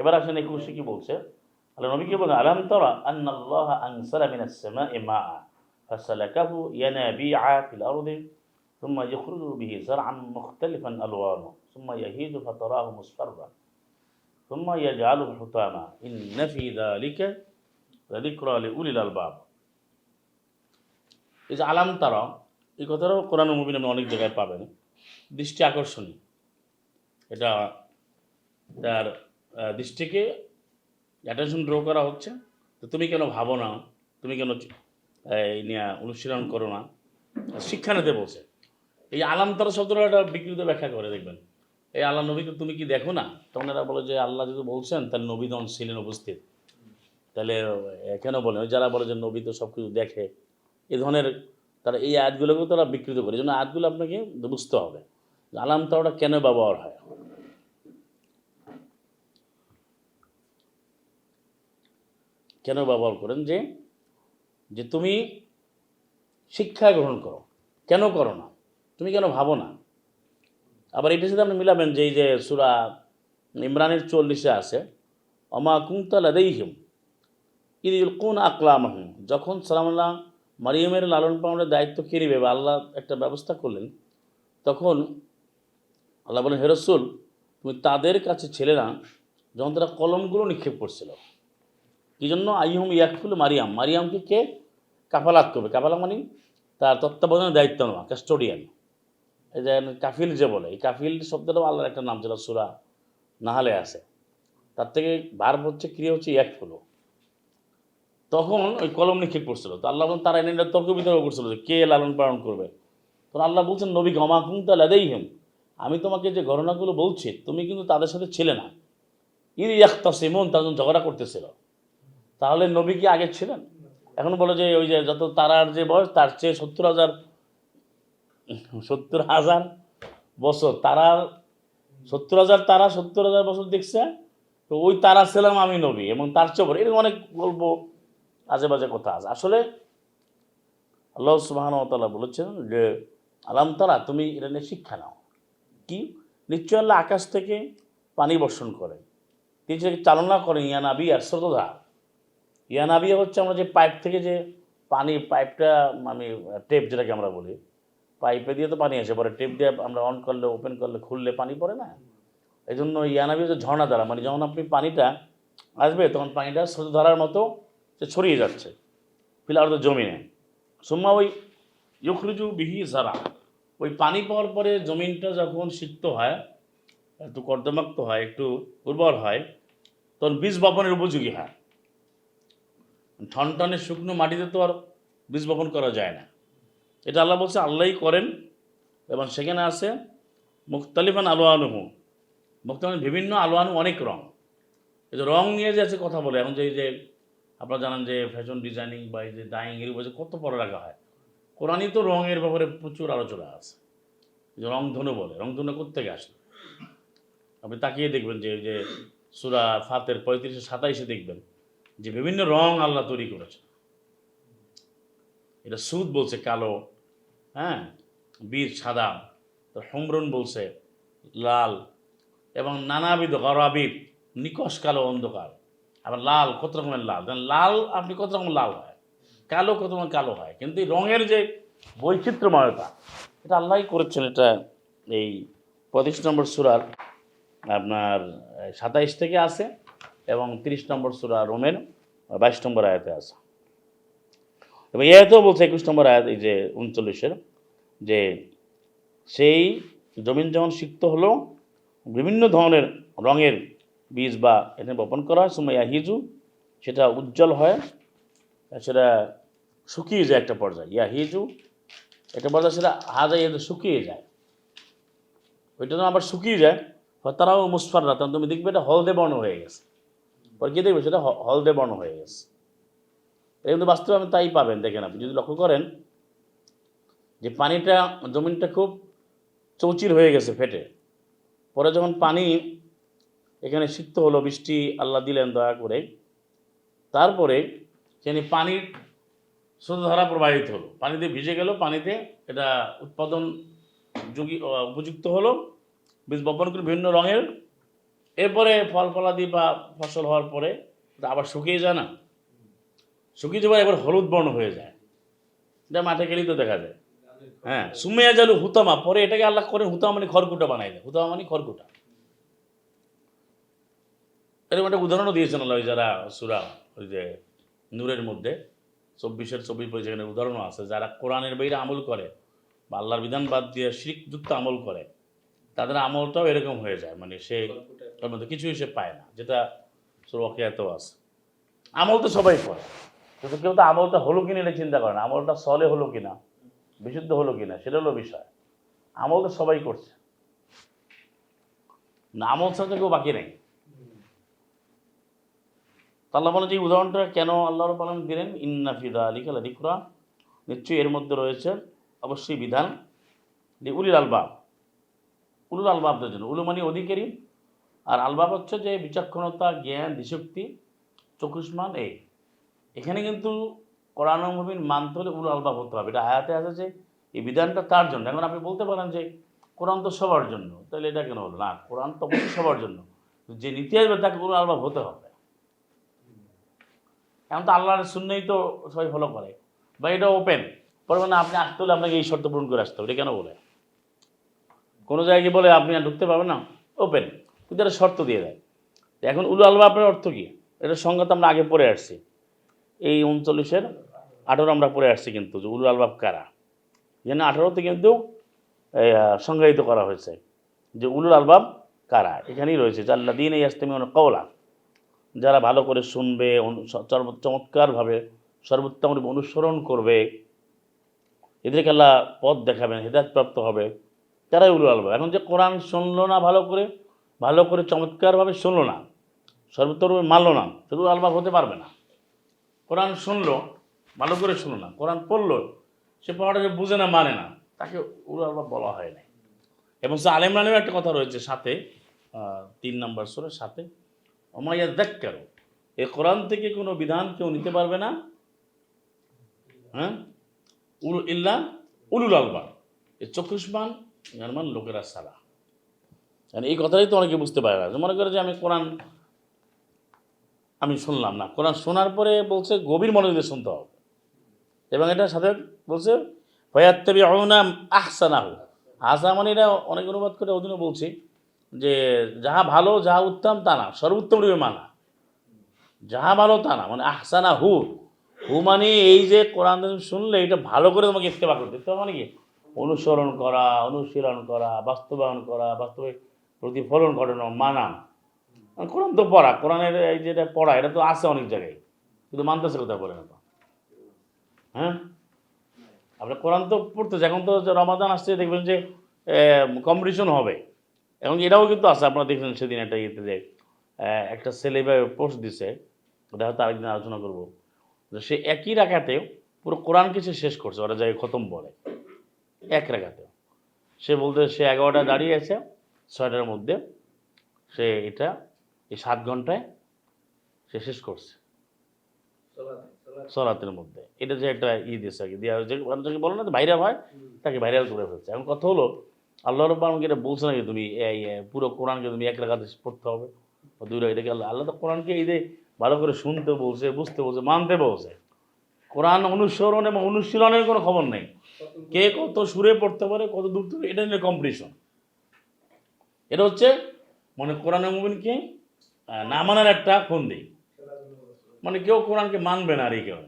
এবার আসেন একুশে কি বলছে আল্লাহ নবী কি বলেন আলাম তারা আন্নাল্লাহ আনসালা মিনাস সামাই মাআ ফাসালাকাহু ইয়ানাবিআ ফিল আরদি ثم يخرج به زرعا مختلفا الوانه ثم يهيج فتراه مصفرا ثم يجعله حطاما ان في ذلك لذكرى لاولي الالباب এই যে আলাম তারা এই কথাটাও কোরআন মুবিন আপনি অনেক জায়গায় পাবেন দৃষ্টি আকর্ষণীয়। এটা তার দৃষ্টিকে অ্যাটেনশন ড্র করা হচ্ছে। তো তুমি কেন ভাবো না? তুমি কেন এই নিয়ে অনুশীলন করো না? শিক্ষা নিতে বলছে। এই আলাম তারা শব্দটা একটা বিকৃত ব্যাখ্যা করে, দেখবেন। এই আল্লাহ নবীকে তুমি কি দেখো না? তখন এরা বলে যে আল্লাহ যদি বলছেন, তাহলে নবীদন ছিলেন উপস্থিত। তাহলে কেন বলে? যারা বলে যে নবী তো সব কিছু দেখে, এ ধরনের তারা এই আয়াতগুলোকেও তারা বিকৃত করে। এই জন্য আয়াতগুলো আপনাকে বুঝতে হবে। আলাম তারাটা কেন ব্যবহার হয়? কেন ব্যবহার করেন? যে যে তুমি শিক্ষা গ্রহণ করো। কেন করো না? তুমি কেন ভাবো না? আবার এটার সাথে আপনি মিলাবেন যে, এই যে সুরা ইমরানের চল্লিশে আছে অমা কুমতাল আদেইহিম ইদিল কোন আকলামহিম। যখন সালামাল্লাহ মারিয়মের লালন পালনের দায়িত্ব কে নিবে বা আল্লাহ একটা ব্যবস্থা করলেন, তখন আল্লাহ বলেন হেরসুল তুমি তাদের কাছে ছেলে না, যখন তারা কলমগুলো নিক্ষেপ করছিল। কি জন্য আইহম ইয়াকুল মারিয়াম মারিয়ামকে কে? কাফালাত করবে। কাফালা মানে তার তত্ত্বাবধানের দায়িত্ব নেওয়া কাস্টোডিয়ান এই যে কাফিল যে বলে, এই কাফিল শব্দটাও আল্লাহর একটা নাম ছিল সুরা নাহালে আছে। তার থেকে বার হচ্ছে, ক্রিয়া হচ্ছে ইয়াকফুলো। তখন ওই কলম নিক্ষেপ করছিল। তো আল্লাহ তারা এনে তর্ক বিতর্ক করছিল যে কে লালন পালন করবে? তখন আল্লাহ বলছেন, নবী গমা কুমতা লাদেই হেম আমি তোমাকে যে ঘটনাগুলো বলছি, তুমি কিন্তু তাদের সাথে ছিলে না। ইদি ইয়াক্তা সিমন তাদের ঝগড়া করতেছিল। তাহলে নবী কি আগে ছিলেন? এখন বলে যে ওই যে যত তারার যে বয়স, তার চেয়ে সত্তর হাজার সত্তর হাজার বছর। তারার সত্তর হাজার তারা সত্তর হাজার বছর দেখছে, তো ওই তারা ছিলাম আমি নবী, এবং তার চেয়ে এরকম অনেক গল্প আজে বাজে কথা আছে। আসলে আল্লাহ সুবাহানতাল্লাহ বলেছেন যে, আলাম তারা, তুমি এটা নিয়ে শিক্ষা নাও। কি? নিশ্চয় আল্লাহ আকাশ থেকে পানি বর্ষণ করে। তিনি সেটাকে চালনা করেন ইয়ানাবি আর স্রোতধার ইয়ানাবিয়া হচ্ছে আমরা যে পাইপ থেকে যে পানি, পাইপটা আমি টেপ যেটাকে আমরা বলি, পাইপে দিয়ে তো পানি আসে, পরে টেপ দিয়ে আমরা অন করলে ওপেন করলে, খুললে পানি পড়ে না? এই জন্য ইয়ানাবি হচ্ছে ঝর্ণা দ্বারা মানে যখন আপনি পানিটা আসবে, তখন পানিটা স্রোতধারার মতো সে ছড়িয়ে যাচ্ছে ফিলার তো জমিনে। সুম্মা ওই ইয়খরুজু বিহি জারা ওই পানি পাওয়ার পরে জমিনটা যখন সিক্ত হয়, একটু কর্দমাক্ত হয়, একটু উর্বর হয়, তখন বীজ বপনের উপযোগী হয়। ঠনঠনে শুকনো মাটিতে তো আর বীজ বপন করা যায় না। এটা আল্লাহ বলছে, আল্লাহই করেন। এবং সেখানে আছে, মুখতালিফান আলো আনুহু মুখতালিফান বিভিন্ন আলো আনু অনেক রং। এই যে রং নিয়ে যে আছে কথা বলে, এখন যে এই যে আপনারা জানেন যে ফ্যাশন ডিজাইনিং বা এই যে ডাইং এর উপরে কত রাখা হয়। কোরআনই তো রঙের ব্যাপারে প্রচুর আলোচনা আছে। যে রংধনু বলে রংধনু কোথেকে আসে আপনি তাকিয়ে দেখবেন যে যে সুরা ফাতের পঁয়ত্রিশে সাতাইশে দেখবেন যে বিভিন্ন রং আল্লাহ তৈরি করেছে এটা সুদ বলছে কালো হ্যাঁ? বীর, সাদা। হোমরন বলছে লাল। এবং নানাবিধ গরাবিদ নিকশ কালো অন্ধকার। আবার লাল কত রকমের লাল লাল, আপনি কত রকম লাল হয়? কালো কত কালো হয়। কিন্তু এই রঙের যে বৈচিত্র্যময়তা, এটা আল্লাহই করেছেন এটা এই পঁচিশ নম্বর সুরার আপনার সাতাইশ থেকে আছে এবং তিরিশ নম্বর সুরা রোমের বাইশ নম্বর আয়াতে আছে। এবং এই আয়াতেও বলছে একুশ নম্বর আয়াত, এই যে উনচল্লিশের, যে সেই জমিন যখন সিক্ত হলো, বিভিন্ন ধরনের রঙের বীজ বা এখানে বপন করা হয় সময় হিজু সেটা উজ্জ্বল হয়, সেটা শুকিয়ে যায় একটা পর্যায়ে। ইয়া হিজু, একটা পর্যায়ে সেটা হাজাই শুকিয়ে যায়। ওইটা যখন আবার শুকিয়ে যায় তারাও মুসফাররা তখন তুমি দেখবে এটা হলদে বর্ণ হয়ে গেছে। পরে গিয়ে দেখবে সেটা হলদে বর্ণ হয়ে গেছে। এটা কিন্তু বাস্তবে আপনি তাই পাবেন, দেখেন আপনি। যদি লক্ষ্য করেন যে পানিটা, জমিনটা খুব চৌচির হয়ে গেছে ফেটে। পরে যখন পানি এখানে সিক্ত হলো, বৃষ্টি আল্লাহ দিলেন দয়া করে। তারপরে সেখানে পানির স্রোতধারা প্রবাহিত হলো। পানিতে ভিজে গেল, পানিতে এটা উৎপাদন যোগী উপযুক্ত হলো। বীজ বপন করে বিভিন্ন রঙের। এরপরে ফল ফলাদি বা ফসল হওয়ার পরে আবার শুকিয়ে যায় না। শুকিয়ে যাবার এবার হলুদ বর্ণ হয়ে যায়। এটা মাঠে গেলেই তো দেখা যায়। হ্যাঁ সুমেয়া জালু হুতামা, পরে এটাকে আল্লাহ করে হুতামা মানে খড়কুটা বানাই দেয়। হুতামা মানে খড়কুটা। এরকম একটা উদাহরণও দিয়েছেন আল্লাহ যারা সুরা, ওই যে নূরের মধ্যে। চব্বিশের চব্বিশ পরে যেখানে উদাহরণও আছে। যারা কোরআনের বাইরে আমল করে বা আল্লাহর বিধান বাদ দিয়ে শিরিকযুক্ত আমল করে, তাদের আমলটাও এরকম হয়ে যায়। মানে সে তার মধ্যে কিছুই সে পায় না, যেটা সুরক্ষিত আছে। আমল তো সবাই করে। কিন্তু কেউ তো আমলটা হলো কিনা এটা চিন্তা করে না। আমলটা সলে হলো কিনা, বিশুদ্ধ হলো কিনা, সেটা হলো বিষয়। আমল তো সবাই করছে। না, আমল ছাড়া কেউ বাকি নেই। আল্লাহ বলেন যে উদাহরণটা কেন আল্লাহ পালন দিলেন? ইন্না ফিদা আলী কালা দিকুরা নিশ্চয়ই এর মধ্যে রয়েছে অবশ্যই বিধান। উলিল আলবাব, উলুল আলবাবদের জন্য, উলু মানে অধিকারী। আর আলবাব হচ্ছে যে বিচক্ষণতা, জ্ঞান দিশক্তি চক্ষুষ্মান, এই। এখানে কিন্তু কোরআন মুবিন মানতে হলে উলু আলবাব হতে হবে। এটা আয়াতে আছে যে এই বিধানটা তার জন্য। এখন আপনি বলতে পারেন যে কোরআন তো সবার জন্য, তাহলে এটা কেন হলো? না, কোরআন তো সবার জন্য। যে নীতি আসবে তাকে উলু আলবাব হতে হবে। এখন তো আল্লাহর শূন্যই তো সবাই ফলো করে। বা এটা ওপেন পরে মানে আপনি আসতে হলে আপনাকে এই শর্ত পূরণ করে আসতে হবে। এটা কেন বলে? কোনো জায়গায় গিয়ে বলে, আপনি আর ঢুকতে পারবেন না? ওপেন কিন্তু একটা শর্ত দিয়ে দেয়। এখন উলু আলবা আপনার অর্থ কী? এটা সংজ্ঞা তো আমরা আগে পড়ে আসছি। এই উনচল্লিশের আঠারো আমরা পড়ে আসছি কিন্তু, যে উলু আলবাব কারা? যেন আঠারোতে কিন্তু সংজ্ঞায়িত করা হয়েছে যে উলুল আলবাব কারা? এখানেই রয়েছে যে জাল্লা দিন এই আস্তেমি কওলা। যারা ভালো করে শুনবে চমৎকারভাবে সর্বোত্তম অনুসরণ করবে, এদেরকে আল্লাহ পথ দেখাবেন, হৃদায়তপ্রাপ্ত হবে। তারাই উলু আলবা এখন যে কোরআন শুনলো না ভালো করে ভালো করে চমৎকারভাবে শুনলো না সর্বোত্তমরূপে মানলো না শুধু আলবাব হতে পারবে না। কোরআন শুনলো, ভালো করে শুনলো না, কোরআন পড়ল, সে পড়াটা যে বুঝে না মানে না, তাকে উলু আলবাব বলা হয় না এবং সে আলেম আলেমের একটা কথা রয়েছে সাথে তিন নম্বর সুরের সাথে। অমাইয়া দেখ কেন এ কোরআন থেকে কোনো বিধান কেউ নিতে পারবে না? হ্যাঁ? উল, ইল্লা উলুল আলবা এ চক্ষুষ্মান জার্মান লোকেরা সারা। মানে এই কথাটাই তো অনেকে বুঝতে পারে না। মনে করে যে আমি কোরআন আমি শুনলাম না। কোরআন শোনার পরে বলছে, গভীর মনোযোগ শুনতে হবে। এবং এটা সাথে বলছে ভয়াত্তবি অনাম আহসানাহু। আহসা মানে এটা অনেক অনুবাদ করে অধীনে বলছি। যে যাহা ভালো, যাহা উত্তম, তা না। সর্বোত্তম রূপে মানা। যাহা ভালো, তা না। মানে আহসানা হু। হু মানে এই যে কোরআন শুনলে, এটা ভালো করে তোমাকে ইত্তেবা করতে ইত্তেবা মানে কি? অনুসরণ করা, অনুশীলন করা, বাস্তবায়ন করা, বাস্তবে প্রতিফলন ঘটানো, মানা। কোরআন তো পড়া। কোরআনের এই যেটা পড়া, এটা তো আছে অনেক জায়গায়। কিন্তু মানতেছে কোথায় পড়ে না তো? হ্যাঁ? আপনার কোরআন তো পড়তেছে। এখন তো রমাদান আসছে, দেখবেন যে কম্পিটিশন হবে। এবং এটাও কিন্তু আছে, আপনারা দেখলেন সেদিন একটা ইয়েতে যে একটা ছেলে পোস্ট দিছে, ওটা হয়তো আরেকদিন আলোচনা করব সে একই রাখাতে পুরো কোরআনকে সে শেষ করছে, ওরা যায় খতম বলে, এক রাখাতে সে বলতে সে এগারোটা দাঁড়িয়ে আছে, ছয়টার মধ্যে সে এটা, এই সাত ঘন্টায় সে শেষ করছে। সরাতের মধ্যে। এটা যে একটা ই দিয়েছে আর কি হয়েছে যাকে বলো না ভাইরাল হয়, তাকে ভাইরাল করে ফেলছে। এখন কথা হলো আল্লাহ রব্বা এটা বলছে নাকি তুমি এই পুরো কোরআনকে তুমি এক রাখাতে পড়তে হবে? দুই রাখাতে আল্লাহ আল্লাহ তো কোরআনকে এই যে ভালো করে শুনতে বলছে, বুঝতে বলছে, মানতে বলছে। কোরআন অনুসরণ এবং অনুশীলনের কোনো খবর নেই। কে কত সুরে পড়তে পারে, কত দূর থেকে, এটা নিয়ে কম্পিটিশন এটা হচ্ছে মানে কোরআন মুমিনকে না মানার একটা ফন্দি। মানে কেউ কোরআনকে মানবে না আর এই কেউ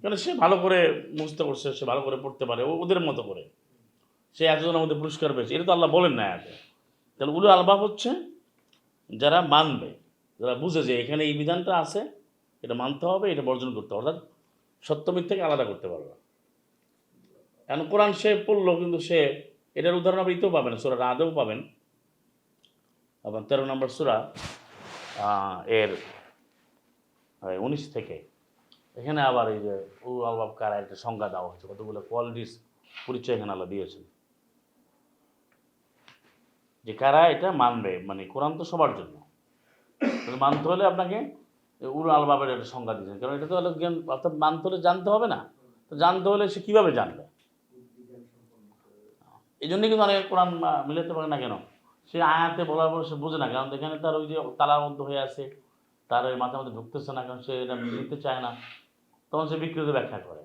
কারণ সে ভালো করে বুঝতে পারছে, সে ভালো করে পড়তে পারে ওদের মতো করে। সে একজনের মধ্যে পুরস্কার পেয়েছে। এটা তো আল্লাহ বলেন না এতে তাহলে উলু আলবাব হচ্ছে যারা মানবে, যারা বুঝে যে এখানে এই বিধানটা আছে, এটা মানতে হবে, এটা বর্জন করতে হবে। অর্থাৎ সত্য মিথ্যাকে আলাদা করতে পারবে এখন কোরআন সে পড়ল, কিন্তু সে এটার উদাহরণ আপনি ইতেও পাবেন, সুরা রাদেও পাবেন। এবং তেরো নম্বর সুরা এর উনিশ থেকে। এখানে আবার এই যে উ আলবাব কারা, একটা সংজ্ঞা দেওয়া হয়েছে, কতগুলো কোয়ালিটিস পরিচয় এখানে আল্লাহ দিয়েছেন। যে কারা এটা মানবে? মানে কোরআন তো সবার জন্য। মানতে হলে আপনাকে উল আলবাবের একটা সংজ্ঞা দিয়েছেন। কারণ এটা তো জ্ঞান, অর্থাৎ মানতে হলে জানতে হবে না। তো জানতে হলে সে কীভাবে জানবে? এই জন্যই কিন্তু অনেকে কোরআন মিলাতে পারে না কেন? সে আয়াতে বলার পর সে বোঝে না। কারণ এখানে তার ওই যে তালাবদ্ধ হয়ে আছে, তার ওই মাথার মধ্যে ঢুকতেছে না, কারণ সে এটা নিতে চায় না। তখন সে বিকৃত ব্যাখ্যা করে।